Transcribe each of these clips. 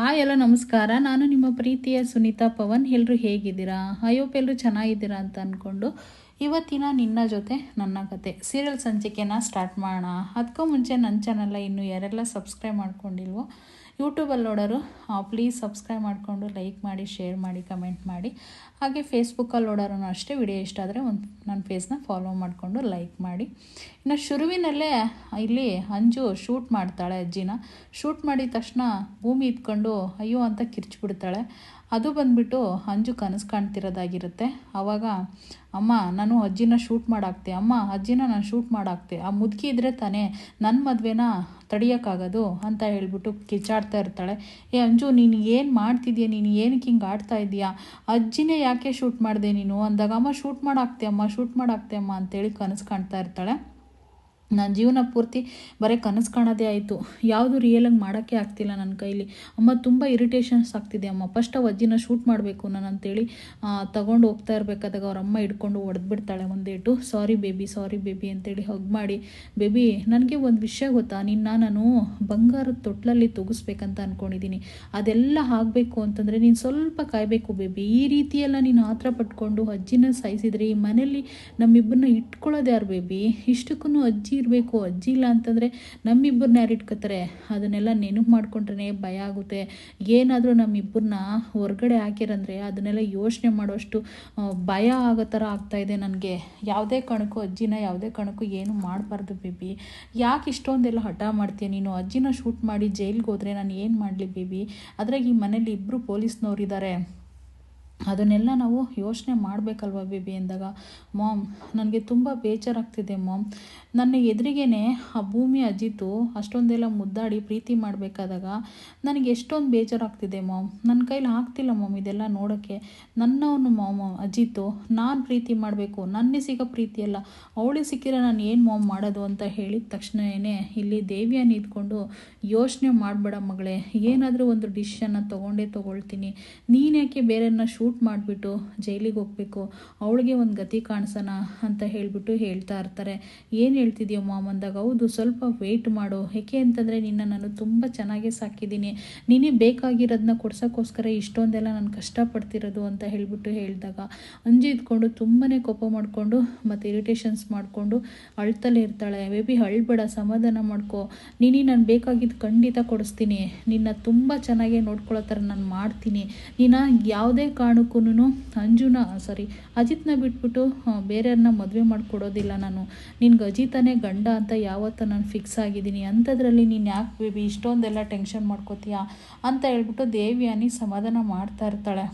Hi ಎಲ್ಲ ನಮಸ್ಕಾರ. ನಾನು ನಿಮ್ಮ ಪ್ರೀತಿಯ ಸುನೀತಾ ಪವನ್. ಎಲ್ಲರೂ ಹೇಗಿದ್ದೀರಾ? ಅಯ್ಯೋಪ್ ಎಲ್ಲರೂ ಚೆನ್ನಾಗಿದ್ದೀರಾ ಅಂತ ಅಂದ್ಕೊಂಡು ಇವತ್ತಿನ ನಿನ್ನ ಜೊತೆ ನನ್ನ ಕತೆ. ಸೀರಿಯಲ್ ಸಂಚಿಕೆನ ಸ್ಟಾರ್ಟ್ ಮಾಡೋಣ. ಅದಕ್ಕೂ ಮುಂಚೆ ನನ್ನ ಚಾನಲ್ನ ಇನ್ನೂ ಯಾರೆಲ್ಲ ಸಬ್ಸ್ಕ್ರೈಬ್ ಮಾಡ್ಕೊಂಡಿಲ್ವೋ ಯೂಟ್ಯೂಬಲ್ಲಿ ನೋಡೋರು ಪ್ಲೀಸ್ ಸಬ್ಸ್ಕ್ರೈಬ್ ಮಾಡಿಕೊಂಡು ಲೈಕ್ ಮಾಡಿ ಶೇರ್ ಮಾಡಿ ಕಮೆಂಟ್ ಮಾಡಿ. ಹಾಗೆ ಫೇಸ್ಬುಕ್ಕಲ್ಲಿ ನೋಡೋರು ಅಷ್ಟೇ ವಿಡಿಯೋ ಇಷ್ಟ ಆದರೆ ಒಂದು ನನ್ನ ಫೇಸ್ನ ಫಾಲೋ ಮಾಡಿಕೊಂಡು ಲೈಕ್ ಮಾಡಿ. ಇನ್ನು ಶುರುವಿನಲ್ಲೇ, ಇಲ್ಲಿ ಅಂಜು ಶೂಟ್ ಮಾಡ್ತಾಳೆ ಅಜ್ಜಿನ. ಶೂಟ್ ಮಾಡಿದ ತಕ್ಷಣ ಭೂಮಿ ಇದ್ಕೊಂಡು ಅಯ್ಯೋ ಅಂತ ಕಿರ್ಚ್ಬಿಡ್ತಾಳೆ. ಅದು ಬಂದ್ಬಿಟ್ಟು ಅಂಜು ಕನಸು ಕಾಣ್ತಿರೋದಾಗಿರುತ್ತೆ. ಆವಾಗ ಅಮ್ಮ, ನಾನು ಅಜ್ಜಿನ ಶೂಟ್ ಮಾಡಾಕ್ತೆ. ಅಮ್ಮ, ಅಜ್ಜಿನ ನಾನು ಶೂಟ್ ಮಾಡಾಕ್ತೆ. ಆ ಮುದುಕಿ ಇದ್ರೆ ತಾನೇ ನನ್ನ ಮದುವೆನ ತಡಿಯೋಕ್ಕಾಗೋದು ಅಂತ ಹೇಳ್ಬಿಟ್ಟು ಕಿಚಾಡ್ತಾ ಇರ್ತಾಳೆ. ಏ ಅಂಜು, ನೀನು ಏನು ಮಾಡ್ತಿದ್ಯಾ? ನೀನು ಏನಕ್ಕೆ ಹಿಂಗೆ ಆಡ್ತಾ ಇದೀಯಾ? ಅಜ್ಜಿನೇ ಯಾಕೆ ಶೂಟ್ ಮಾಡಿದೆ ನೀನು? ಅಂದಾಗ, ಅಮ್ಮ, ಶೂಟ್ ಮಾಡಾಕ್ತೆ, ಅಮ್ಮ, ಶೂಟ್ ಮಾಡಾಕ್ತೆ, ಅಮ್ಮ ಅಂತೇಳಿ ಕನಸು ಕಾಣ್ತಾ ಇರ್ತಾಳೆ. ನನ್ನ ಜೀವನ ಪೂರ್ತಿ ಬರೀ ಕನಸು ಕಾಣೋದೇ ಆಯಿತು. ಯಾವುದು ರಿಯಲಾಗಿ ಮಾಡೋಕ್ಕೆ ಆಗ್ತಿಲ್ಲ ನನ್ನ ಕೈಲಿ. ಅಮ್ಮ, ತುಂಬ ಇರಿಟೇಷನ್ಸ್ ಆಗ್ತಿದೆ ಅಮ್ಮ. ಫಸ್ಟ್ ಆ ಅಜ್ಜಿನ ಶೂಟ್ ಮಾಡಬೇಕು ನಾನು ಅಂತೇಳಿ ತಗೊಂಡು ಹೋಗ್ತಾ ಇರಬೇಕಾದಾಗ ಅವ್ರ ಅಮ್ಮ ಹಿಡ್ಕೊಂಡು ಒಡೆದ್ಬಿಡ್ತಾಳೆ ಒಂದೇಟು ಸಾರಿ ಬೇಬಿ ಸಾರಿ ಬೇಬಿ ಅಂತೇಳಿ ಹಗ್ ಮಾಡಿ ಬೇಬಿ ನನಗೆ ಒಂದು ವಿಷಯ ಗೊತ್ತಾ? ನಿನ್ನ ನಾನು ಬಂಗಾರದ ತೊಟ್ಲಲ್ಲಿ ತೊಗಸ್ಬೇಕಂತ ಅಂದ್ಕೊಂಡಿದ್ದೀನಿ ಅದೆಲ್ಲ ಆಗಬೇಕು ಅಂತಂದರೆ ನೀನು ಸ್ವಲ್ಪ ಕಾಯಬೇಕು ಬೇಬಿ ಈ ರೀತಿಯೆಲ್ಲ ನೀನು ಆತರ ಪಟ್ಕೊಂಡು ಅಜ್ಜಿನ ಸಾಯಿಸಿದ್ರೆ ಈ ಮನೇಲಿ ನಮ್ಮಿಬ್ಬರನ್ನ ಇಟ್ಕೊಳ್ಳೋದು ಯಾರು ಬೇಬಿ ಇಷ್ಟಕ್ಕೂ ಅಜ್ಜಿ ಇರಬೇಕು ಅಜ್ಜಿ ಇಲ್ಲ ಅಂತಂದರೆ ನಮ್ಮಿಬ್ಬರನ್ನ ಯಾರು ಇಟ್ಕೋತಾರೆ? ಅದನ್ನೆಲ್ಲ ನೆನಪು ಮಾಡ್ಕೊಂಡ್ರೆ ಭಯ ಆಗುತ್ತೆ. ಏನಾದರೂ ನಮ್ಮಿಬ್ಬರನ್ನ ಹೊರಗಡೆ ಹಾಕಿರಂದರೆ ಅದನ್ನೆಲ್ಲ ಯೋಚನೆ ಮಾಡೋಷ್ಟು ಭಯ ಆಗೋ ಥರ ಆಗ್ತಾಯಿದೆ ನನಗೆ. ಯಾವುದೇ ಕಣಕ್ಕೂ ಅಜ್ಜಿನ, ಯಾವುದೇ ಕಣಕ್ಕೂ ಏನು ಮಾಡಬಾರ್ದು ಬೇಬಿ. ಯಾಕೆ ಇಷ್ಟೊಂದೆಲ್ಲ ಹಠ ಮಾಡ್ತೀಯ ನೀನು? ಅಜ್ಜಿನ ಶೂಟ್ ಮಾಡಿ ಜೈಲಿಗೆ ಹೋದರೆ ನಾನು ಏನು ಮಾಡಲಿ ಬೇಬಿ? ಅದ್ರಾಗ ಈ ಮನೇಲಿ ಇಬ್ಬರು ಪೊಲೀಸ್ನವರಿದ್ದಾರೆ ಅದನ್ನೆಲ್ಲ ನಾವು ಯೋಚನೆ ಮಾಡಬೇಕಲ್ವ ಬಿಬಿ ಎಂದಾಗ? ಮಾಮ್, ನನಗೆ ತುಂಬ ಬೇಜಾರಾಗ್ತಿದೆ ಮಾಮ್. ನನ್ನ ಎದುರಿಗೇನೆ ಆ ಭೂಮಿ ಅಜಿತು ಅಷ್ಟೊಂದೆಲ್ಲ ಮುದ್ದಾಡಿ ಪ್ರೀತಿ ಮಾಡಬೇಕಾದಾಗ ನನಗೆ ಎಷ್ಟೊಂದು ಬೇಜಾರಾಗ್ತಿದೆ ಮಾಮ್. ನನ್ನ ಕೈಲಿ ಆಗ್ತಿಲ್ಲ ಮಾಮ್ ಇದೆಲ್ಲ ನೋಡೋಕ್ಕೆ. ನನ್ನವನು ಮಾಮ ಅಜಿತು, ನಾನು ಪ್ರೀತಿ ಮಾಡಬೇಕು. ನನ್ನೇ ಸಿಗೋ ಪ್ರೀತಿ ಅಲ್ಲ. ಅವಳಿಗೆ ಸಿಕ್ಕಿದ್ರೆ ನಾನು ಏನು ಮಾಮ್ ಮಾಡೋದು ಅಂತ ಹೇಳಿದ ತಕ್ಷಣವೇ ಇಲ್ಲಿ ದೇವಿಯನ್ನು ಇದ್ಕೊಂಡು ಯೋಚನೆ ಮಾಡಬೇಡ ಮಗಳೇ. ಏನಾದರೂ ಒಂದು ಡಿಸಿಷನ್ನ ತೊಗೊಂಡೇ ತೊಗೊಳ್ತೀನಿ. ನೀನು ಯಾಕೆ ಬೇರೆಯನ್ನ ಶೂಟ್ ಮಾಡಿಬಿಟ್ಟು ಜೈಲಿಗೆ ಹೋಗಬೇಕು, ಅವಳಿಗೆ ಒಂದು ಗತಿ ಕಾಣಿಸೋಣ ಅಂತ ಹೇಳಿಬಿಟ್ಟು ಹೇಳ್ತಾ ಇರ್ತಾರೆ. ಏನು ಹೇಳ್ತಿದ್ಯೋ ಮಾಮ್ ಅಂದಾಗ, ಹೌದು, ಸ್ವಲ್ಪ ವೆಯ್ಟ್ ಮಾಡು. ಏಕೆ ಅಂತಂದರೆ ನಿನ್ನ ನಾನು ತುಂಬ ಚೆನ್ನಾಗೇ ಸಾಕಿದ್ದೀನಿ. ನೀನೇ ಬೇಕಾಗಿರೋದನ್ನ ಕೊಡ್ಸೋಕ್ಕೋಸ್ಕರ ಇಷ್ಟೊಂದೆಲ್ಲ ನಾನು ಕಷ್ಟಪಡ್ತಿರೋದು ಅಂತ ಹೇಳಿಬಿಟ್ಟು ಹೇಳಿದಾಗ, ಅಂಜು ಇದ್ಕೊಂಡು ತುಂಬಾ ಕೋಪ ಮಾಡಿಕೊಂಡು ಮತ್ತು ಇರಿಟೇಷನ್ಸ್ ಮಾಡಿಕೊಂಡು ಅಳ್ತಲೇ ಇರ್ತಾಳೆ. ಬೇಬಿ ಅಳ್ಬೇಡ, ಸಮಾಧಾನ ಮಾಡ್ಕೊ. ನೀನೇ ನಾನು ಬೇಕಾಗಿದ್ದು ಖಂಡಿತ ಕೊಡಿಸ್ತೀನಿ. ನಿನ್ನ ತುಂಬ ಚೆನ್ನಾಗೇ ನೋಡ್ಕೊಳ್ಳೋ ಥರ ನಾನು ಮಾಡ್ತೀನಿ. ನೀನು ಯಾವುದೇ ಕಾರಣಕ್ಕೂ ಅಂಜುನ ಸಾರಿ. ಅಜಿತ್ನ ಬಿಟ್ಬಿಟ್ಟು ಬೇರೆಯವ್ರನ್ನ ಮದುವೆ ಮಾಡಿಕೊಡೋದಿಲ್ಲ ನಾನು. ನಿನ್ಗೆ ಅಜಿತನೇ ಗಂಡ ಅಂತ ಯಾವತ್ತೂ ನಾನು ಫಿಕ್ಸ್ ಆಗಿದ್ದೀನಿ. ಅಂಥದ್ರಲ್ಲಿ ನೀನು ಯಾಕೆ ಬೇಬಿ, ಇಷ್ಟೊಂದೆಲ್ಲ ಟೆನ್ಷನ್ ಮಾಡ್ಕೋತೀಯಾ? ಅಂತ ಹೇಳ್ಬಿಟ್ಟು ದೇವಿಯಾನಿ ಸಮಾಧಾನ ಮಾಡ್ತಾ ಇರ್ತಾಳೆ.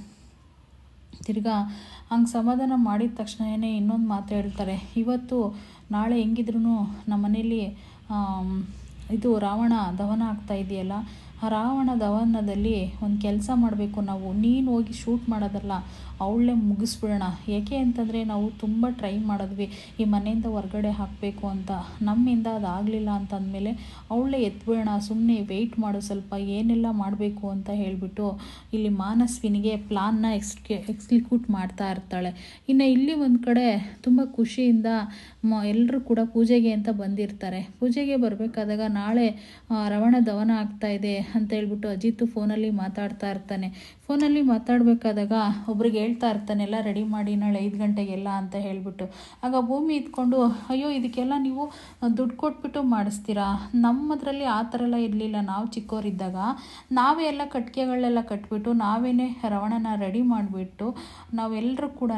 ತಿರ್ಗಾ, ಹಂಗೆ ಸಮಾಧಾನ ಮಾಡಿದ ತಕ್ಷಣವೇ ಇನ್ನೊಂದು ಮಾತು ಹೇಳ್ತಾರೆ. ಇವತ್ತು ನಾಳೆ ಹೆಂಗಿದ್ರು ನಮ್ಮ ಮನೇಲಿ ಇದು ರಾವಣ ದಹನ ಆಗ್ತಾ ಇದೆಯಲ್ಲ ರಾವಣ ದವನದಲ್ಲಿ ಒಂದು ಕೆಲಸ ಮಾಡಬೇಕು ನಾವು. ನೀನು ಹೋಗಿ ಶೂಟ್ ಮಾಡೋದಲ್ಲ. ಅವಳೇ ಮುಗಿಸ್ಬಿಡೋಣ. ಏಕೆ ಅಂತಂದರೆ ನಾವು ತುಂಬ ಟ್ರೈ ಮಾಡಿದ್ವಿ. ಈ ಮನೆಯಿಂದ ಹೊರ್ಗಡೆ ಹಾಕಬೇಕು ಅಂತ. ನಮ್ಮಿಂದ ಅದಾಗಲಿಲ್ಲ ಅಂತಂದಮೇಲೆ ಅವಳೇ ಎತ್ಬಿಡೋಣ. ಸುಮ್ಮನೆ ವೆಯ್ಟ್ ಮಾಡು ಸ್ವಲ್ಪ. ಏನೆಲ್ಲ ಮಾಡಬೇಕು ಅಂತ ಹೇಳಿಬಿಟ್ಟು ಇಲ್ಲಿ ಮಾನಸ್ವಿನಿಗೆ ಪ್ಲಾನ್ನ ಎಕ್ಸ್ಕೆ ಎಕ್ಸಿಕ್ಯೂಟ್ ಮಾಡ್ತಾ ಇರ್ತಾಳೆ. ಇನ್ನು ಇಲ್ಲಿ ಒಂದು ಕಡೆ ತುಂಬ ಖುಷಿಯಿಂದ ಮ ಎಲ್ಲರೂ ಕೂಡ ಪೂಜೆಗೆ ಅಂತ ಬಂದಿರ್ತಾರೆ. ಪೂಜೆಗೆ ಬರಬೇಕಾದಾಗ ನಾಳೆ ರವಣ ದವನ ಆಗ್ತಾ ಇದೆ ಅಂತ ಹೇಳ್ಬಿಟ್ಟು ಅಜಿತ್ ಫೋನಲ್ಲಿ ಮಾತಾಡ್ತಾ ಇರ್ತಾನೆ. ಫೋನಲ್ಲಿ ಮಾತಾಡಬೇಕಾದಾಗ ಒಬ್ರಿಗೆ ಹೇಳ್ತಾ ಇರ್ತಾನೆ ಎಲ್ಲ ರೆಡಿ ಮಾಡಿ, ನಾಳೆ ಐದು ಗಂಟೆಗೆಲ್ಲ ಅಂತ ಹೇಳಿಬಿಟ್ಟು. ಆಗ ಭೂಮಿ ಇದ್ಕೊಂಡು, ಅಯ್ಯೋ, ಇದಕ್ಕೆಲ್ಲ ನೀವು ದುಡ್ಡು ಕೊಟ್ಬಿಟ್ಟು ಮಾಡಿಸ್ತೀರಾ? ನಮ್ಮದರಲ್ಲಿ ಆ ಥರ ಎಲ್ಲ ಇರಲಿಲ್ಲ. ನಾವು ಚಿಕ್ಕವರಿದ್ದಾಗ ನಾವೇ ಎಲ್ಲ ಕಟ್ಟಿಗೆಗಳೆಲ್ಲ ಕಟ್ಬಿಟ್ಟು, ನಾವೇನೇ ರವಣನ ರೆಡಿ ಮಾಡಿಬಿಟ್ಟು, ನಾವೆಲ್ಲರೂ ಕೂಡ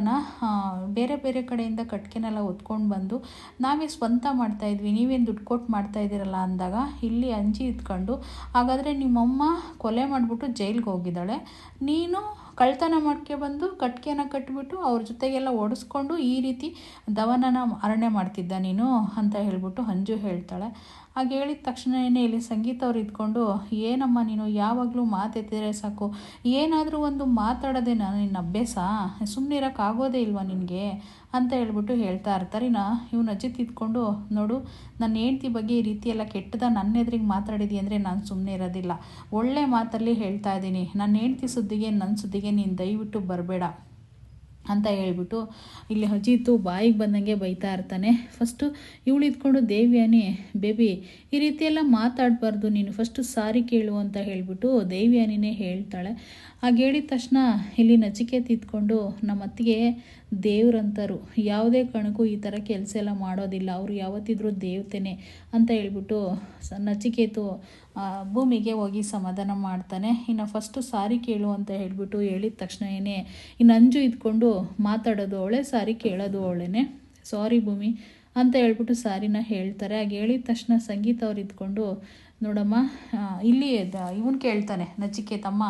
ಬೇರೆ ಬೇರೆ ಕಡೆಯಿಂದ ಕಟ್ಗೆನೆಲ್ಲ ಹೊತ್ಕೊಂಡು ಬಂದು, ನಾವೇ ಸ್ವಂತ ಮಾಡ್ತಾಯಿದ್ವಿ ನೀವೇನು ದುಡ್ಡು ಕೊಟ್ಟು ಮಾಡ್ತಾ ಇದ್ದೀರಲ್ಲ ಅಂದಾಗ, ಇಲ್ಲಿ ಅಂಜಿ ಇದ್ಕೊಂಡು, ಹಾಗಾದರೆ ನಿಮ್ಮಮ್ಮ ಕೊಲೆ ಮಾಡಿಬಿಟ್ಟು ಜೈಲಿಗೆ ಹೋಗಿದ್ದಾಳೆ. ನೀನು ಕಳ್ತನ ಮಾಡ್ಕೆ ಬಂದು ಕಟ್ಕೆನ ಕಟ್ಬಿಟ್ಟು ಅವ್ರ ಜೊತೆಗೆಲ್ಲ ಓಡಿಸ್ಕೊಂಡು ಈ ರೀತಿ ದವನನ ಅರಣ್ಯ ಮಾಡ್ತಿದ್ದ ನೀನು ಅಂತ ಹೇಳ್ಬಿಟ್ಟು ಅಂಜು ಹೇಳ್ತಾಳೆ. ಹಾಗೆ ಹೇಳಿದ ತಕ್ಷಣವೇ ಇಲ್ಲಿ ಸಂಗೀತ ಅವ್ರು ಇದ್ಕೊಂಡು, ಏನಮ್ಮ ನೀನು ಯಾವಾಗಲೂ ಮಾತೆತ್ತಿದ್ರೆ ಸಾಕು? ಏನಾದರೂ ಒಂದು ಮಾತಾಡೋದೇ ನಾನು ನಿನ್ನ ಅಭ್ಯಾಸ? ಸುಮ್ಮನೆ ಇರೋಕ್ಕಾಗೋದೇ ಇಲ್ವಾ ನಿನಗೆ? ಅಂತ ಹೇಳ್ಬಿಟ್ಟು ಹೇಳ್ತಾ ಇರ್ತಾರೆ. ಇನ್ನು ಇವನು ಅಜ್ಜಿ ತಿದ್ಕೊಂಡು ನೋಡು ನನ್ನ ಹೆಂಡ್ತಿ ಬಗ್ಗೆ ಈ ರೀತಿ ಎಲ್ಲ ಕೆಟ್ಟದ ನನ್ನ ಎದುರಿಗೆ ಮಾತಾಡಿದಿ ಅಂದರೆ ನಾನು ಸುಮ್ಮನೆ ಇರೋದಿಲ್ಲ. ಒಳ್ಳೆ ಮಾತಲ್ಲಿ ಹೇಳ್ತಾ ಇದ್ದೀನಿ. ನನ್ನ ಹೆಂಡ್ತಿ ಸುದ್ದಿಗೆ ನನ್ನ ಸುದ್ದಿಗೆ ನೀನು ದಯವಿಟ್ಟು ಬರಬೇಡ ಅಂತ ಹೇಳ್ಬಿಟ್ಟು ಇಲ್ಲಿ ಅಜಿತು ಬಾಯಿಗೆ ಬಂದಂಗೆ ಬೈತಾ ಇರ್ತಾನೆ. ಫಸ್ಟು ಇವಳು ಇದ್ಕೊಂಡು, ದೇವ್ಯಾನಿ, ಬೇಬಿ, ಈ ರೀತಿ ಎಲ್ಲ ಮಾತಾಡಬಾರ್ದು. ನೀನು ಫಸ್ಟು ಸಾರಿ ಕೇಳು ಅಂತ ಹೇಳಿಬಿಟ್ಟು ದೇವ್ಯಾನಿನೇ ಹೇಳ್ತಾಳೆ. ಹಾಗೆ ಹೇಳಿದ ತಕ್ಷಣ ಇಲ್ಲಿ ನಚಿಕೆ ತಿದ್ಕೊಂಡು ನಮ್ಮ ಅತ್ತಿಗೆ ದೇವ್ರಂತರು. ಯಾವುದೇ ಕಣಕ್ಕೂ ಈ ಥರ ಕೆಲಸ ಎಲ್ಲ ಮಾಡೋದಿಲ್ಲ. ಅವರು ಯಾವತ್ತಿದ್ರೂ ದೇವತೆನೇ ಅಂತ ಹೇಳ್ಬಿಟ್ಟು ಸ ನಚಿಕೇತು ಭೂಮಿಗೆ ಹೋಗಿ ಸಮಾಧಾನ ಮಾಡ್ತಾನೆ. ಇನ್ನು ಫಸ್ಟು ಸಾರಿ ಕೇಳು ಅಂತ ಹೇಳಿಬಿಟ್ಟು ಹೇಳಿದ ತಕ್ಷಣ ಏನೇ ಇನ್ನು ಅಂಜು ಇದ್ಕೊಂಡು ಮಾತಾಡೋದು ಅವಳೆ, ಸಾರಿ ಕೇಳೋದು ಅವಳೇನೆ. ಸಾರಿ ಭೂಮಿ ಅಂತ ಹೇಳ್ಬಿಟ್ಟು ಸಾರಿನ ಹೇಳ್ತಾರೆ. ಹಾಗೆ ಹೇಳಿದ ತಕ್ಷಣ ಸಂಗೀತ ಅವ್ರು ಇದ್ಕೊಂಡು ನೋಡಮ್ಮ ಇಲ್ಲಿ ಇವನು ಕೇಳ್ತಾನೆ ನಚಿಕೇತಮ್ಮ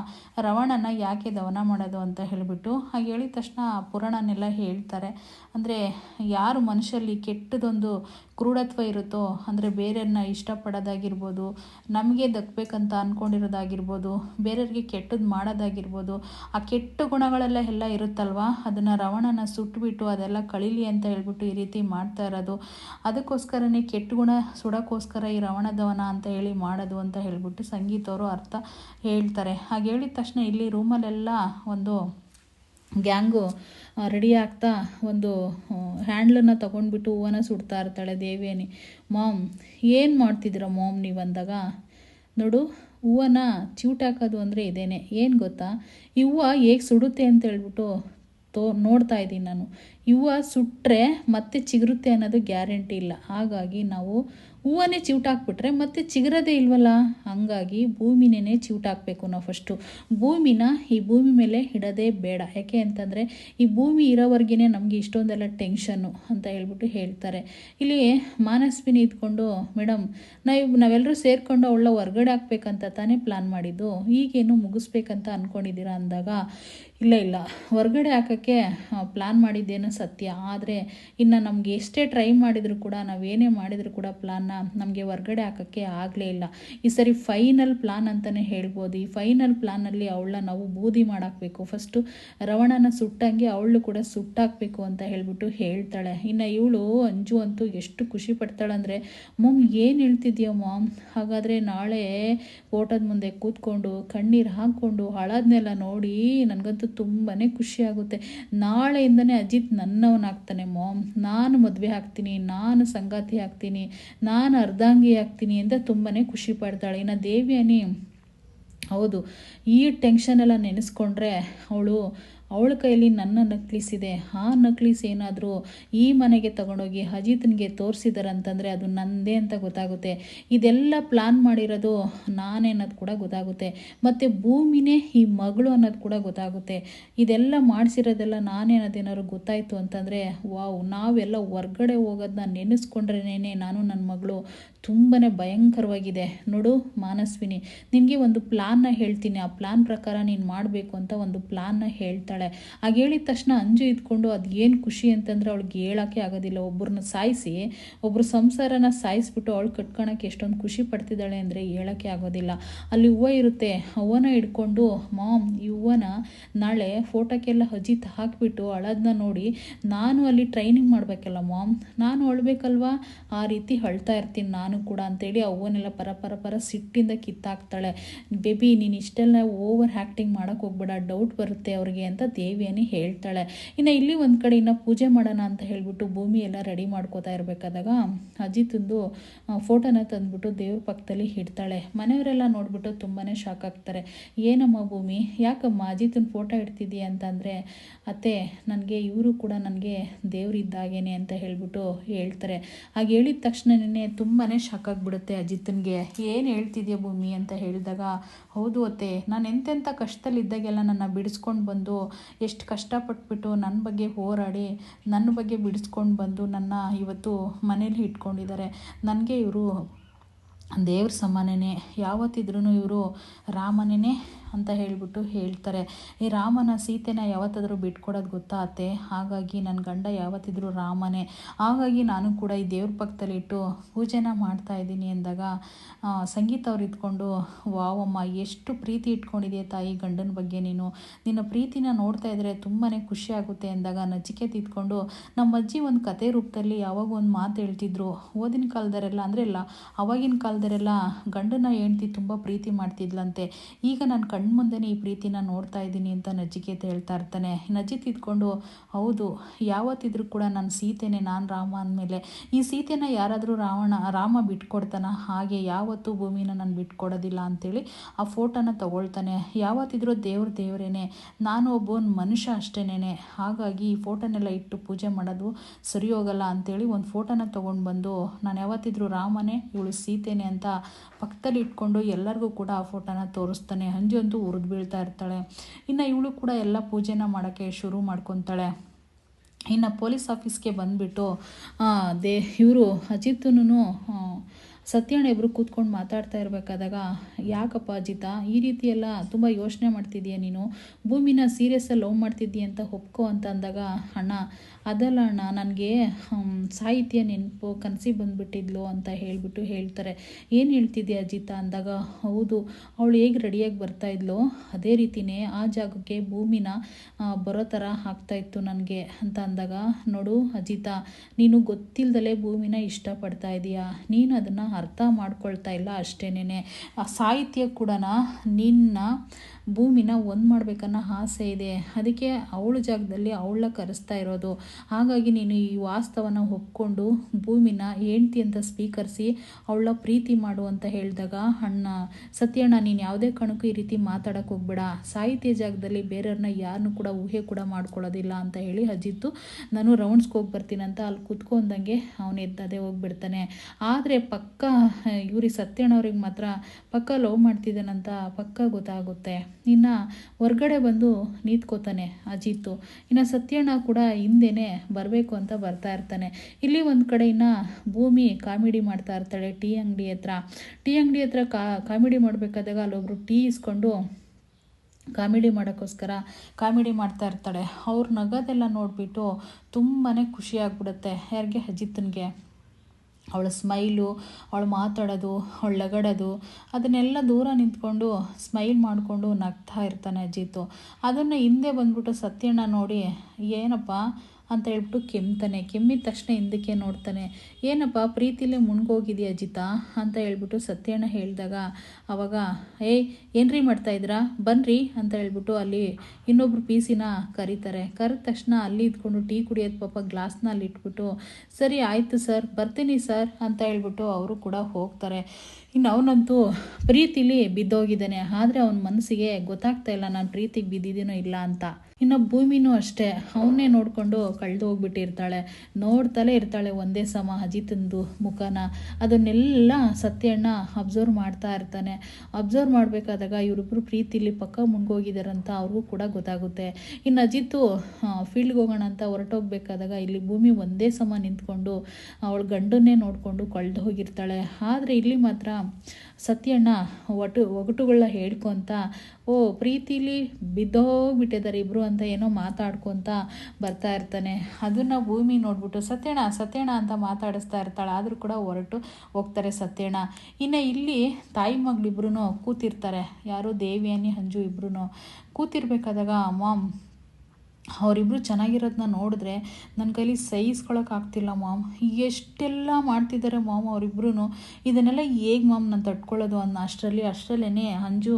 ರವಣನ ಯಾಕೆ ದವನ ಮಾಡೋದು ಅಂತ ಹೇಳಿಬಿಟ್ಟು, ಹಾಗೆ ಹೇಳಿದ ತಕ್ಷಣ ಪುರಾಣನೆಲ್ಲ ಹೇಳ್ತಾರೆ. ಅಂದರೆ ಯಾರು ಮನುಷ್ಯರಲ್ಲಿ ಕೆಟ್ಟದೊಂದು ಕ್ರೂರತ್ವ ಇರುತ್ತೋ, ಅಂದರೆ ಬೇರೆಯವ್ರನ್ನ ಇಷ್ಟಪಡೋದಾಗಿರ್ಬೋದು, ನಮಗೆ ದಕ್ಕಬೇಕಂತ ಅಂದ್ಕೊಂಡಿರೋದಾಗಿರ್ಬೋದು ಬೇರೆಯವ್ರಿಗೆ ಕೆಟ್ಟದ್ದು ಮಾಡೋದಾಗಿರ್ಬೋದು, ಆ ಕೆಟ್ಟ ಗುಣಗಳೆಲ್ಲ ಎಲ್ಲ ಇರುತ್ತಲ್ವ? ಅದನ್ನು ರವಣನ ಸುಟ್ಟುಬಿಟ್ಟು ಅದೆಲ್ಲ ಕಳೀಲಿ ಅಂತ ಹೇಳ್ಬಿಟ್ಟು ಈ ರೀತಿ ಮಾಡ್ತಾ ಇರೋದು. ಅದಕ್ಕೋಸ್ಕರನೇ ಕೆಟ್ಟ ಗುಣ ಸುಡೋಕ್ಕೋಸ್ಕರ ಈ ರವಣದವನ ಅಂತ ಹೇಳಿ ಮಾಡೋದು ಅಂತ ಹೇಳ್ಬಿಟ್ಟು ಸಂಗೀತವರು ಅರ್ಥ ಹೇಳ್ತಾರೆ. ಹಾಗೆ ಹೇಳಿದ ತಕ್ಷಣ ಇಲ್ಲಿ ರೂಮಲ್ಲೆಲ್ಲ ಒಂದು ಗ್ಯಾಂಗು ರೆಡಿ ಆಗ್ತಾ ಒಂದು ಹ್ಯಾಂಡ್ಲನ್ನು ತೊಗೊಂಡ್ಬಿಟ್ಟು ಹೂವನ ಸುಡ್ತಾ ಇರ್ತಾಳೆ ದೇವಿಯೇ ಮಾಮ್, ಏನು ಮಾಡ್ತಿದ್ದೀರ ಮಾಮ್ ನೀವು ಅಂದಾಗ, ನೋಡು ಹೂವನ ಚಿವುಟಾಕೋದು ಅಂದರೆ ಇದೇನೆ. ಏನು ಗೊತ್ತಾ? ಈ ಹೂವು ಹೇಗೆ ಸುಡುತ್ತೆ ಅಂತ ಹೇಳ್ಬಿಟ್ಟು ತೋ, ನೋಡ್ತಾ ಇದ್ದೀನಿ ನಾನು. ಹೂವು ಸುಟ್ಟರೆ ಮತ್ತೆ ಚಿಗುರುತ್ತೆ ಅನ್ನೋದು ಗ್ಯಾರಂಟಿ ಇಲ್ಲ. ಹಾಗಾಗಿ ನಾವು ಹೂವನ್ನೇ ಚಿವುಟಾಕ್ಬಿಟ್ರೆ ಮತ್ತೆ ಚಿಗುರದೇ ಇಲ್ವಲ್ಲ? ಹಂಗಾಗಿ ಭೂಮಿನೇ ಚಿವುಟಾಕ್ಬೇಕು ನಾವು ಫಸ್ಟು ಭೂಮಿನ ಈ ಭೂಮಿ ಮೇಲೆ ಇಡೋದೇ ಬೇಡ. ಯಾಕೆ ಅಂತಂದರೆ ಈ ಭೂಮಿ ಇರೋವರೆಗೇ ನಮಗೆ ಇಷ್ಟೊಂದೆಲ್ಲ ಟೆನ್ಷನ್ನು ಅಂತ ಹೇಳ್ಬಿಟ್ಟು ಹೇಳ್ತಾರೆ. ಇಲ್ಲಿ ಮಾನಸ್ವಿನಿ ಇದ್ಕೊಂಡು ಮೇಡಮ್ ನಾವು ನಾವೆಲ್ಲರೂ ಸೇರಿಕೊಂಡು ಅವಳ ಹೊರ್ಗಡೆ ಹಾಕ್ಬೇಕಂತ ತಾನೇ ಪ್ಲ್ಯಾನ್ ಮಾಡಿದ್ದು. ಈಗೇನು ಮುಗಿಸ್ಬೇಕಂತ ಅಂದ್ಕೊಂಡಿದ್ದೀರಾ ಅಂದಾಗ, ಇಲ್ಲ ಇಲ್ಲ. ಹೊರ್ಗಡೆ ಹಾಕೋಕ್ಕೆ ಪ್ಲ್ಯಾನ್ ಮಾಡಿದ್ದೇನೋ ಸತ್ಯ. ಆದರೆ ಇನ್ನು ನಮಗೆ ಎಷ್ಟೇ ಟ್ರೈ ಮಾಡಿದರೂ ಕೂಡ ನಾವೇನೇ ಮಾಡಿದರೂ ಕೂಡ ಪ್ಲ್ಯಾನ್ನ ನಮಗೆ ಹೊರ್ಗಡೆ ಹಾಕೋಕ್ಕೆ ಆಗಲೇ ಇಲ್ಲ. ಈ ಸರಿ ಫೈನಲ್ ಪ್ಲಾನ್ ಅಂತಲೇ ಹೇಳ್ಬೋದು. ಈ ಫೈನಲ್ ಪ್ಲಾನಲ್ಲಿ ಅವಳನ್ನ ನಾವು ಬೂದಿ ಮಾಡಾಕಬೇಕು. ಫಸ್ಟು ರವಣನ ಸುಟ್ಟಂಗೆ ಅವಳು ಕೂಡ ಸುಟ್ಟಾಕಬೇಕು ಅಂತ ಹೇಳ್ಬಿಟ್ಟು ಹೇಳ್ತಾಳೆ. ಇನ್ನು ಇವಳು ಅಂಜು ಅಂತೂ ಎಷ್ಟು ಖುಷಿ ಪಡ್ತಾಳಂದರೆ ಮಮ್, ಏನು ಹೇಳ್ತಿದ್ಯಾ ಮಾಮ್? ಹಾಗಾದರೆ ನಾಳೆ ಓಟದ ಮುಂದೆ ಕೂತ್ಕೊಂಡು, ಕಣ್ಣೀರು ಹಾಕ್ಕೊಂಡು ಹಳದನ್ನೆಲ್ಲ ನೋಡಿ ನನಗಂತೂ ತುಂಬಾ ಖುಷಿ ಆಗುತ್ತೆ. ನಾಳೆಯಿಂದನೇ ಅಜಿತ್ ನನ್ನವನಾಗ್ತಾನೆ ಮಾಮ್. ನಾನು ಮದುವೆ ಹಾಕ್ತೀನಿ ನಾನು ಸಂಗಾತಿ ಹಾಕ್ತೀನಿ ನಾನು ಅರ್ಧಾಂಗಿ ಆಗ್ತೀನಿ ಅಂತ ತುಂಬಾ ಖುಷಿ ಪಡ್ತಾಳೆ. ಇನ್ನು ದೇವಿಯನಿ ಹೌದು ಈ ಟೆನ್ಷನ್ ಎಲ್ಲ ನೆನೆಸ್ಕೊಂಡ್ರೆ ಅವಳು ಅವಳ ಕೈಯಲ್ಲಿ ನನ್ನ ನಕ್ಲಿಸ್ ಇದೆ. ಆ ನಕ್ಲಿಸ್ ಏನಾದರೂ ಈ ಮನೆಗೆ ತಗೊಂಡೋಗಿ ಅಜಿತ್ನಿಗೆ ತೋರಿಸಿದಾರಂತಂದರೆ ಅದು ನಂದೇ ಅಂತ ಗೊತ್ತಾಗುತ್ತೆ. ಇದೆಲ್ಲ ಪ್ಲ್ಯಾನ್ ಮಾಡಿರೋದು ನಾನೇ ಕೂಡ ಗೊತ್ತಾಗುತ್ತೆ. ಮತ್ತು ಭೂಮಿನೇ ಈ ಮಗಳು ಅನ್ನೋದು ಕೂಡ ಗೊತ್ತಾಗುತ್ತೆ. ಇದೆಲ್ಲ ಮಾಡಿಸಿರೋದೆಲ್ಲ ನಾನೇ ಗೊತ್ತಾಯಿತು ಅಂತಂದರೆ, ವಾವ್, ನಾವೆಲ್ಲ ಹೊರ್ಗಡೆ ಹೋಗೋದನ್ನ ನೆನೆಸ್ಕೊಂಡ್ರೇನೆ ನಾನು ನನ್ನ ಮಗಳು. ತುಂಬಾ ಭಯಂಕರವಾಗಿದೆ. ನೋಡು ಮಾನಸ್ವಿನಿ, ನಿನಗೆ ಒಂದು ಪ್ಲ್ಯಾನ್ನ ಹೇಳ್ತೀನಿ. ಆ ಪ್ಲಾನ್ ಪ್ರಕಾರ ನೀನು ಮಾಡಬೇಕು ಅಂತ ಒಂದು ಪ್ಲ್ಯಾನ್ನ ಹೇಳ್ತಾಳೆ. ಹಾಗೆ ಹೇಳಿದ ತಕ್ಷಣ ಅಂಜು ಇದ್ಕೊಂಡು ಅದು ಏನು ಖುಷಿ ಅಂತಂದರೆ ಅವಳಿಗೆ ಹೇಳೋಕ್ಕೆ ಆಗೋದಿಲ್ಲ. ಒಬ್ಬರನ್ನ ಸಾಯಿಸಿ ಒಬ್ಬರು ಸಂಸಾರನ ಸಾಯಿಸ್ಬಿಟ್ಟು ಅವಳು ಕಟ್ಕೊಳಕ್ಕೆ ಎಷ್ಟೊಂದು ಖುಷಿ ಪಡ್ತಿದ್ದಾಳೆ ಅಂದರೆ ಹೇಳೋಕ್ಕೆ ಆಗೋದಿಲ್ಲ. ಅಲ್ಲಿ ಹೂವು ಇರುತ್ತೆ. ಹೂವನ ಹಿಡ್ಕೊಂಡು, ಮಾಮ್, ಈ ಹೂವನ ನಾಳೆ ಫೋಟೋಕ್ಕೆಲ್ಲ ಅಜಿತ್ ಹಾಕಿಬಿಟ್ಟು ಅಳೋದನ್ನ ನೋಡಿ ನಾನು ಅಲ್ಲಿ ಟ್ರೈನಿಂಗ್ ಮಾಡಬೇಕಲ್ಲ ಮಾಮ್. ನಾನು ಅಳ್ಬೇಕಲ್ವಾ? ಆ ರೀತಿ ಅಳ್ತಾ ಇರ್ತೀನಿ ನಾನು ಕೂಡ ಅಂತೇಳಿ ಆ ಹೂವನ್ನೆಲ್ಲ ಪರ ಪರ ಪರ ಸಿಟ್ಟಿಂದ ಕಿತ್ತಾಕ್ತಾಳೆ. ಬೇಬಿ, ನೀನು ಇಷ್ಟೆಲ್ಲ ಓವರ್ ಆ್ಯಕ್ಟಿಂಗ್ ಮಾಡೋಕ್ಕೆ ಹೋಗ್ಬೇಡ. ಡೌಟ್ ಬರುತ್ತೆ ಅವ್ರಿಗೆ ಅಂತ ದೇವಿಯನಿ ಹೇಳ್ತಾಳೆ. ಇನ್ನು ಇಲ್ಲಿ ಒಂದು ಕಡೆ ಇನ್ನು ಪೂಜೆ ಮಾಡೋಣ ಅಂತ ಹೇಳಿಬಿಟ್ಟು ಭೂಮಿ ಎಲ್ಲ ರೆಡಿ ಮಾಡ್ಕೋತಾ ಇರಬೇಕಾದಾಗ ಅಜಿತಂದು ಫೋಟೋನ ತಂದ್ಬಿಟ್ಟು ದೇವ್ರ ಪಕ್ಕದಲ್ಲಿ ಇಡ್ತಾಳೆ. ಮನೆಯವರೆಲ್ಲ ನೋಡ್ಬಿಟ್ಟು ತುಂಬಾ ಶಾಕ್ ಆಗ್ತಾರೆ. ಏನಮ್ಮ ಭೂಮಿ, ಯಾಕಮ್ಮ ಅಜಿತನ ಫೋಟೋ ಇಡ್ತಿದ್ದೀಯ ಅಂತಂದರೆ ಅತ್ತೆ, ನನಗೆ ಇವರು ಕೂಡ ನನಗೆ ದೇವರಿದ್ದಾಗೇನೆ ಅಂತ ಹೇಳಿಬಿಟ್ಟು ಹೇಳ್ತಾರೆ. ಹಾಗೆ ಹೇಳಿದ ತಕ್ಷಣನೇ ತುಂಬಾ ಶಾಕ್ ಆಗಿಬಿಡುತ್ತೆ ಅಜಿತನಿಗೆ. ಏನು ಹೇಳ್ತಿದ್ಯಾ ಭೂಮಿ? ಅಂತ ಹೇಳಿದಾಗ, ಹೌದು ಅತ್ತೆ, ನಾನು ಎಂತೆಂಥ ಕಷ್ಟದಲ್ಲಿದ್ದಾಗೆಲ್ಲ ನನ್ನ ಬಿಡಿಸ್ಕೊಂಡು ಬಂದು ಎಷ್ಟು ಕಷ್ಟಪಟ್ಬಿಟ್ಟು ನನ್ನ ಬಗ್ಗೆ ಹೋರಾಡಿ ನನ್ನ ಬಗ್ಗೆ ಬಿಡಿಸ್ಕೊಂಡು ಬಂದು ನನ್ನ ಇವತ್ತು ಮನೇಲಿ ಇಟ್ಕೊಂಡಿದ್ದಾರೆ. ನನಗೆ ಇವರು ದೇವ್ರ ಸಮಾನನೇ ಯಾವತ್ತಿದ್ರೂ ಇವರು ರಾಮನೇ ಅಂತ ಹೇಳಿಬಿಟ್ಟು ಹೇಳ್ತಾರೆ. ಈ ರಾಮನ ಸೀತೆನ ಯಾವತ್ತಾದರೂ ಬಿಟ್ಕೊಡೋದು ಗೊತ್ತಾಗತ್ತೆ ಹಾಗಾಗಿ ನನ್ನ ಗಂಡ ಯಾವತ್ತಿದ್ರೂ ರಾಮನೇ. ಹಾಗಾಗಿ ನಾನು ಕೂಡ ಈ ದೇವ್ರ ಪಕ್ಕದಲ್ಲಿಟ್ಟು ಪೂಜೆನ ಮಾಡ್ತಾ ಇದ್ದೀನಿ ಅಂದಾಗ ಸಂಗೀತ ಅವ್ರು ಇದ್ಕೊಂಡು, ವಾವಮ್ಮ, ಎಷ್ಟು ಪ್ರೀತಿ ಇಟ್ಕೊಂಡಿದೆಯಾ ತಾಯಿ ಗಂಡನ ಬಗ್ಗೆ ನೀನು. ನಿನ್ನ ಪ್ರೀತಿನ ನೋಡ್ತಾ ಇದ್ರೆ ತುಂಬಾ ಖುಷಿ ಆಗುತ್ತೆ ಅಂದಾಗ ನಚಿಕೆ ತಿದ್ಕೊಂಡು ನಮ್ಮ ಅಜ್ಜಿ ಒಂದು ಕತೆ ರೂಪದಲ್ಲಿ ಯಾವಾಗ ಒಂದು ಮಾತು ಹೇಳ್ತಿದ್ರು. ಓದಿನ ಕಾಲದಲ್ಲೆಲ್ಲ ಅಂದರೆ ಇಲ್ಲ, ಅವಾಗಿನ ಕಾಲದಲ್ಲಿ ಕಾಲದರೆಲ್ಲ ಗಂಡನ ಹೆಂಡ್ತಿ ತುಂಬ ಪ್ರೀತಿ ಮಾಡ್ತಿದ್ಲಂತೆ. ಈಗ ನಾನು ಕಣ್ಮುಂದೆನೇ ಈ ಪ್ರೀತಿನ ನೋಡ್ತಾ ಇದ್ದೀನಿ ಅಂತ ನಚಿಕೇತ ಹೇಳ್ತಾ ಇರ್ತಾನೆ. ನಜಿತ್ ಇದ್ಕೊಂಡು, ಹೌದು, ಯಾವತ್ತಿದ್ರೂ ಕೂಡ ನಾನು ಸೀತೆನೇ, ನಾನು ರಾಮ ಅಂದಮೇಲೆ, ಈ ಸೀತೆನ ಯಾರಾದರೂ ರಾವಣ, ರಾಮ ಬಿಟ್ಕೊಡ್ತಾನ? ಹಾಗೆ ಯಾವತ್ತೂ ಭೂಮಿನ ನಾನು ಬಿಟ್ಕೊಡೋದಿಲ್ಲ ಅಂತೇಳಿ ಆ ಫೋಟೋನ ತಗೊಳ್ತಾನೆ. ಯಾವತ್ತಿದ್ರೂ ದೇವ್ರ ದೇವರೇನೆ, ನಾನು ಒಬ್ಬ ಮನುಷ್ಯ ಅಷ್ಟೇನೆ ಹಾಗಾಗಿ ಈ ಫೋಟೋನೆಲ್ಲ ಇಟ್ಟು ಪೂಜೆ ಮಾಡೋದು ಸರಿ ಹೋಗಲ್ಲ ಅಂತೇಳಿ ಒಂದು ಫೋಟೋನ ತೊಗೊಂಡು ಬಂದು ನಾನು ಯಾವತ್ತಿದ್ರೂ ರಾಮನೇ, ಇವಳು ಸೀತೆನೆ ಅಂತ ಪಕ್ಕದಲ್ಲಿ ಇಟ್ಕೊಂಡು ಎಲ್ಲರಿಗೂ ಕೂಡ ಆ ಫೋಟೋನ ತೋರಿಸ್ತಾನೆ. ಹಂಜು ಅಂತೂ ಉರಿದು ಬೀಳ್ತಾ ಇರ್ತಾಳೆ. ಇನ್ನು ಇವಳು ಕೂಡ ಎಲ್ಲ ಪೂಜೆನ ಮಾಡೋಕ್ಕೆ ಶುರು ಮಾಡ್ಕೊತಾಳೆ. ಇನ್ನು ಪೊಲೀಸ್ ಆಫೀಸ್ಗೆ ಬಂದುಬಿಟ್ಟು ದೇ, ಇವರು ಅಜಿತ್ನೂ ಸತ್ಯಣ್ಣ ಇಬ್ಬರು ಕೂತ್ಕೊಂಡು ಮಾತಾಡ್ತಾ ಇರಬೇಕಾದಾಗ, ಯಾಕಪ್ಪ ಅಜಿತ, ಈ ರೀತಿ ಎಲ್ಲ ತುಂಬ ಯೋಚನೆ ಮಾಡ್ತಿದ್ದೀಯ ನೀನು? ಭೂಮಿನ ಸೀರಿಯಸ್ಸಲ್ಲಿ ಲವ್ ಮಾಡ್ತಿದ್ದೀಯ ಅಂತ ಒಪ್ಕೋ ಅಂತ ಅಂದಾಗ, ಅಣ್ಣ ಅದಲ್ಲ ಅಣ್ಣ ನನಗೆ ಸಾಹಿತ್ಯ ನೆನಪು ಕನಸಿ ಬಂದುಬಿಟ್ಟಿದ್ಲು ಅಂತ ಹೇಳಿಬಿಟ್ಟು ಹೇಳ್ತಾರೆ. ಏನು ಹೇಳ್ತಿದ್ಯಾ ಅಜಿತ ಅಂದಾಗ, ಹೌದು, ಅವಳು ಹೇಗೆ ರೆಡಿಯಾಗಿ ಬರ್ತಾಯಿದ್ಲು ಅದೇ ರೀತಿಯೇ ಆ ಜಾಗಕ್ಕೆ ಭೂಮಿನ ಬರೋ ಥರ ಆಗ್ತಾಯಿತ್ತು ನನಗೆ ಅಂತ ಅಂದಾಗ, ನೋಡು ಅಜಿತ, ನೀನು ಗೊತ್ತಿಲ್ಲದಲೇ ಭೂಮಿನ ಇಷ್ಟಪಡ್ತಾ ಇದೀಯಾ? ನೀನು ಅದನ್ನು ಅರ್ಥ ಮಾಡ್ಕೊಳ್ತಾ ಇಲ್ಲ ಅಷ್ಟೇನೆ ಆ ಸಾಹಿತ್ಯ ಕೂಡ ನಿನ್ನ ಭೂಮಿನ ಒಂದು ಮಾಡ್ಬೇಕನ್ನೋ ಆಸೆ ಇದೆ. ಅದಕ್ಕೆ ಅವಳ ಜಾಗದಲ್ಲಿ ಅವಳ ಕರೆಸ್ತಾ ಇರೋದು. ಹಾಗಾಗಿ ನೀನು ಈ ವಾಸ್ತವನ ಒಪ್ಕೊಂಡು ಭೂಮಿನ ಹೆಂಡ್ತಿ ಅಂತ ಸ್ವೀಕರಿಸಿ ಅವಳ ಪ್ರೀತಿ ಮಾಡು ಅಂತ ಹೇಳಿದಾಗ, ಅಣ್ಣ, ಸತ್ಯಣ್ಣ, ನೀನು ಯಾವುದೇ ಕಣಕ್ಕೂ ಈ ರೀತಿ ಮಾತಾಡೋಕ್ಕೆ ಹೋಗ್ಬೇಡ. ಸಾಹಿತ್ಯ ಜಾಗದಲ್ಲಿ ಬೇರೆಯವ್ರನ್ನ ಯಾರನ್ನೂ ಕೂಡ ಊಹೆ ಕೂಡ ಮಾಡ್ಕೊಳ್ಳೋದಿಲ್ಲ ಅಂತ ಹೇಳಿ ಅಜಿತ್ತು, ನಾನು ರೌಂಡ್ಸ್ಗೆ ಹೋಗಿ ಬರ್ತೀನಿ ಅಂತ ಅಲ್ಲಿ ಕುತ್ಕೊಂಡಂಗೆ ಅವನು ಎದ್ದದೇ ಹೋಗ್ಬಿಡ್ತಾನೆ. ಆದರೆ ಪಕ್ಕ, ಇವ್ರಿಗೆ ಸತ್ಯಣ್ಣವ್ರಿಗೆ ಮಾತ್ರ ಪಕ್ಕ ಲವ್ ಮಾಡ್ತಿದ್ದಾನಂತ ಪಕ್ಕ ಗೊತ್ತಾಗುತ್ತೆ. ಇನ್ನು ಹೊರ್ಗಡೆ ಬಂದು ನಿಂತ್ಕೋತಾನೆ ಅಜಿತ್ತು. ಇನ್ನು ಸತ್ಯಣ್ಣ ಕೂಡ ಹಿಂದೆನೇ ಬರಬೇಕು ಅಂತ ಬರ್ತಾ ಇರ್ತಾನೆ. ಇಲ್ಲಿ ಒಂದು ಕಡೆ ಇನ್ನು ಭೂಮಿ ಕಾಮಿಡಿ ಮಾಡ್ತಾ ಇರ್ತಾಳೆ ಟೀ ಅಂಗಡಿ ಹತ್ರ. ಟೀ ಅಂಗಡಿ ಹತ್ರ ಕಾಮಿಡಿ ಮಾಡಬೇಕಾದಾಗ ಅಲ್ಲೊಬ್ರು ಟೀ ಇಸ್ಕೊಂಡು ಕಾಮಿಡಿ ಮಾಡೋಕ್ಕೋಸ್ಕರ ಕಾಮಿಡಿ ಮಾಡ್ತಾ ಇರ್ತಾಳೆ. ಅವ್ರ ನಗೋದೆಲ್ಲ ನೋಡಿಬಿಟ್ಟು ತುಂಬಾ ಖುಷಿ ಆಗ್ಬಿಡುತ್ತೆ ಯಾರಿಗೆ? ಅಜಿತನಿಗೆ ಅವಳ ಸ್ಮೈಲು, ಅವಳು ಮಾತಾಡೋದು, ಅವಳು ಲಗಡೋದು, ಅದನ್ನೆಲ್ಲ ದೂರ ನಿಂತ್ಕೊಂಡು ಸ್ಮೈಲ್ ಮಾಡಿಕೊಂಡು ನಗ್ತಾ ಇರ್ತಾನೆ ಅಜೀತು. ಅದನ್ನು ಹಿಂದೆ ಬಂದ್ಬಿಟ್ಟು ಸತ್ಯಣ್ಣ ನೋಡಿ, ಏನಪ್ಪ ಅಂತ ಹೇಳ್ಬಿಟ್ಟು ಕೆಮ್ತಾನೆ. ಕೆಮ್ಮಿದ ತಕ್ಷಣ ಹಿಂದಕ್ಕೆ ನೋಡ್ತಾನೆ. ಏನಪ್ಪ, ಪ್ರೀತಿಲೇ ಮುಣ್ಗೋಗಿದೆಯಾ ಅಜಿತ? ಅಂತ ಹೇಳ್ಬಿಟ್ಟು ಸತ್ಯಣ್ಣ ಹೇಳಿದಾಗ, ಅವಾಗ ಏಯ್ ಏನ್ರಿ ಮಾಡ್ತಾಯಿದ್ರಾ ಬನ್ನಿರಿ ಅಂತ ಹೇಳ್ಬಿಟ್ಟು ಅಲ್ಲಿ ಇನ್ನೊಬ್ರು ಪಿ ಸಿನ ಕರೀತಾರೆ. ಕರೆದ ತಕ್ಷಣ ಅಲ್ಲಿ ಇದ್ಕೊಂಡು ಟೀ ಕುಡಿಯೋದು ಪಾಪ ಗ್ಲಾಸ್ನ ಅಲ್ಲಿ ಇಟ್ಬಿಟ್ಟು, ಸರಿ, ಆಯಿತು ಸರ್, ಬರ್ತೀನಿ ಸರ್, ಅಂತ ಹೇಳ್ಬಿಟ್ಟು ಅವರು ಕೂಡ ಹೋಗ್ತಾರೆ. ಇನ್ನು ಅವನಂತೂ ಪ್ರೀತಿಲಿ ಬಿದ್ದೋಗಿದ್ದಾನೆ. ಆದರೆ ಅವನ ಮನಸ್ಸಿಗೆ ಗೊತ್ತಾಗ್ತಾ ಇಲ್ಲ, ನಾನು ಪ್ರೀತಿಗೆ ಬಿದ್ದಿದ್ದೀನೋ ಇಲ್ಲ ಅಂತ. ಇನ್ನು ಭೂಮಿನೂ ಅಷ್ಟೇ. ಅವನ್ನೇ ನೋಡಿಕೊಂಡು ಕಳೆದು ಹೋಗ್ಬಿಟ್ಟಿರ್ತಾಳೆ. ನೋಡ್ತಲೇ ಇರ್ತಾಳೆ ಒಂದೇ ಸಮ ಅಜಿತಂದು ಮುಖನ. ಅದನ್ನೆಲ್ಲ ಸತ್ಯಣ್ಣ ಅಬ್ಸರ್ವ್ ಮಾಡ್ತಾ ಇರ್ತಾನೆ. ಅಬ್ಸರ್ವ್ ಮಾಡಬೇಕಾದಾಗ ಇವರಿಬ್ಬರು ಪ್ರೀತಿಲಿ ಪಕ್ಕ ಮುನ್ಗೋಗಿದಾರಂತ ಅವ್ರಿಗೂ ಕೂಡ ಗೊತ್ತಾಗುತ್ತೆ. ಇನ್ನು ಅಜಿತು ಫೀಲ್ಡ್ಗೆ ಹೋಗೋಣ ಅಂತ ಹೊರಟೋಗ್ಬೇಕಾದಾಗ ಇಲ್ಲಿ ಭೂಮಿ ಒಂದೇ ಸಮ ನಿಂತ್ಕೊಂಡು ಅವಳ ಗಂಡನ್ನೇ ನೋಡಿಕೊಂಡು ಕಳೆದು ಹೋಗಿರ್ತಾಳೆ. ಆದರೆ ಇಲ್ಲಿ ಮಾತ್ರ ಸತ್ಯಣ್ಣ ಒಟ್ಟು ಒಗಟುಗಳನ್ನ ಹೇಳ್ಕೊತ ಓ, ಪ್ರೀತಿಲಿ ಬಿದ್ದೋಗ್ಬಿಟ್ಟಿದ್ದಾರೆ ಇಬ್ಬರು ಅಂತ ಏನೋ ಮಾತಾಡ್ಕೊತ ಬರ್ತಾ ಇರ್ತಾನೆ. ಅದನ್ನು ಭೂಮಿ ನೋಡ್ಬಿಟ್ಟು ಸತ್ಯಣ ಸತ್ಯಣ ಅಂತ ಮಾತಾಡಿಸ್ತಾ ಇರ್ತಾಳೆ. ಆದರೂ ಕೂಡ ಹೊರಟು ಹೋಗ್ತಾರೆ ಸತ್ಯಣ ಇನ್ನು ಇಲ್ಲಿ ತಾಯಿ ಮಗಳಿಬ್ರು ಕೂತಿರ್ತಾರೆ. ಯಾರು ದೇವಿಯಾನಿ ಹಂಜು ಇಬ್ರು ಕೂತಿರ್ಬೇಕಾದಾಗ ಮಾಮ್ ಅವರಿಬ್ಬರು ಚೆನ್ನಾಗಿರೋದನ್ನ ನೋಡಿದ್ರೆ ನನ್ನ ಕೈಲಿ ಸಹಿಸ್ಕೊಳಕ್ಕಾಗ್ತಿಲ್ಲ ಮಾಮ್. ಎಷ್ಟೆಲ್ಲ ಮಾಡ್ತಿದ್ದಾರೆ ಮಾಮ್ ಅವರಿಬ್ರು ಇದನ್ನೆಲ್ಲ ಹೇಗೆ ಮಾಮ್ ನಾನು ತಡ್ಕೊಳ್ಳೋದು ಅನ್ನೋ ಅಷ್ಟರಲ್ಲಿ ಅಷ್ಟರಲ್ಲೇ ಅಂಜು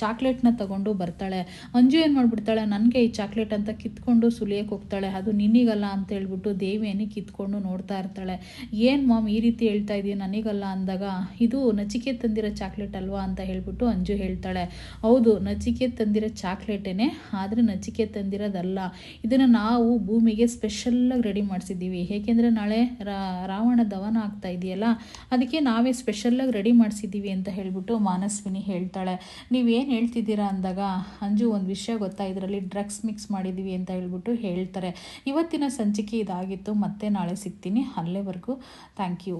ಚಾಕ್ಲೇಟ್ನ ತಗೊಂಡು ಬರ್ತಾಳೆ. ಅಂಜು ಏನು ಮಾಡಿಬಿಡ್ತಾಳೆ, ನನಗೆ ಈ ಚಾಕ್ಲೇಟ್ ಅಂತ ಕಿತ್ಕೊಂಡು ಸುಲಿಯಕ್ಕೆ ಹೋಗ್ತಾಳೆ. ಅದು ನಿನಗಲ್ಲ ಅಂತ ಹೇಳ್ಬಿಟ್ಟು ದೇವಿಯನ್ನೇ ಕಿತ್ಕೊಂಡು ನೋಡ್ತಾ ಇರ್ತಾಳೆ. ಏನು ಮಾಮ್ ಈ ರೀತಿ ಹೇಳ್ತಾ ಇದೀಯ, ನನಗಲ್ಲ ಅಂದಾಗ, ಇದು ನಚಿಕೆ ತಂದಿರೋ ಚಾಕ್ಲೇಟ್ ಅಲ್ವಾ ಅಂತ ಹೇಳ್ಬಿಟ್ಟು ಅಂಜು ಹೇಳ್ತಾಳೆ. ಹೌದು, ನಚಿಕೆ ತಂದಿರೋ ಚಾಕ್ಲೇಟೇನೆ, ಆದರೆ ನಚಿಕೆ ತಂದಿರೋದಲ್ಲ. ಇದನ್ನು ನಾವು ಭೂಮಿಗೆ ಸ್ಪೆಷಲ್ಲಾಗಿ ರೆಡಿ ಮಾಡಿಸಿದ್ದೀವಿ. ಏಕೆಂದರೆ ನಾಳೆ ರಾವಣ ದವನ ಆಗ್ತಾ ಇದೆಯಲ್ಲ, ಅದಕ್ಕೆ ನಾವೇ ಸ್ಪೆಷಲ್ಲಾಗಿ ರೆಡಿ ಮಾಡಿಸಿದ್ದೀವಿ ಅಂತ ಹೇಳಿಬಿಟ್ಟು ಮಾನಸ್ವಿನಿ ಹೇಳ್ತಾಳೆ. ನೀವೇನು ಹೇಳ್ತಿದ್ದೀರಾ ಅಂದಾಗ, ಅಂಜು ಒಂದು ವಿಷಯ ಗೊತ್ತಾ? ಇದರಲ್ಲಿ ಡ್ರಗ್ಸ್ ಮಿಕ್ಸ್ ಮಾಡಿದ್ದೀವಿ ಅಂತ ಹೇಳ್ಬಿಟ್ಟು ಹೇಳ್ತಾರೆ. ಇವತ್ತಿನ ಸಂಚಿಕೆ ಇದಾಗಿತ್ತು. ಮತ್ತೆ ನಾಳೆ ಸಿಗ್ತೀನಿ. ಅಲ್ಲೇವರೆಗೂ ಥ್ಯಾಂಕ್ ಯು